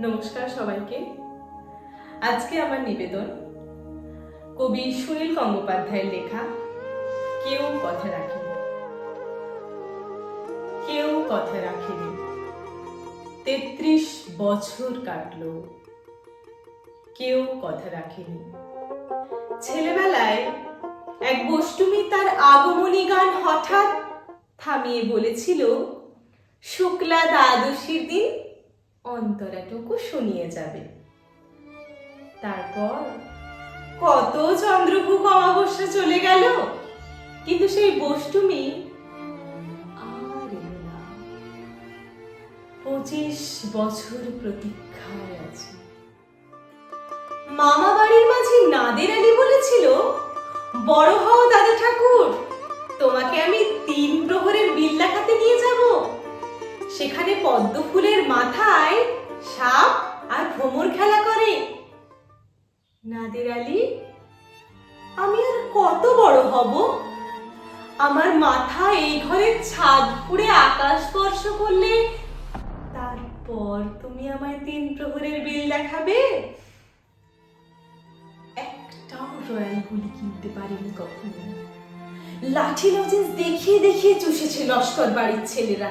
নমস্কার সবাইকে। আজকে আমার নিবেদন, কবি সুনীল গঙ্গোপাধ্যায়ের লেখা, কেউ কথা রাখেনি। কেউ কথা রাখেনি। তেত্রিশ বছর কাটলো। কেউ কথা রাখেনি। ছেলেবেলায় এক বষ্টুমি তার আগমনী গান হঠাৎ থামিয়ে বলেছিল, শুক্লা দ্বাদশীর দিন অন্তরাটুকু শুনিয়ে যাবে। তারপর কত চন্দ্রভুক অমাবস্যা চলে গেল, কিন্তু সেই না। পঁচিশ বছর প্রতীক্ষায় আছে। মামা বাড়ির মাঝে নাদের আলী বলেছিল, বড় হও দাদা ঠাকুর, তোমাকে আমি তিন প্রহরের বিল্লা খাতে নিয়ে যাব। সেখানে পদ্ম ফুলের মাথায় সাপ আর ভ্রমর খেলা করে। নাদের আলী, আমি আর কত বড় হব? আমার মাথা এই ঘরের ছাদ ফুড়ে আকাশ স্পর্শ করলে তারপর তুমি আমায় তিন প্রহরের বিল দেখাবে? একটাও রয়্যাল গুলি কিনতে পারিনি কখনো। লাঠি লজেন্স দেখিয়ে দেখিয়ে চুষেছে লস্কর বাড়ির ছেলেরা।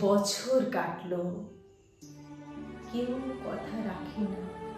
বছর কাটলো। কেউ কথা রাখে না।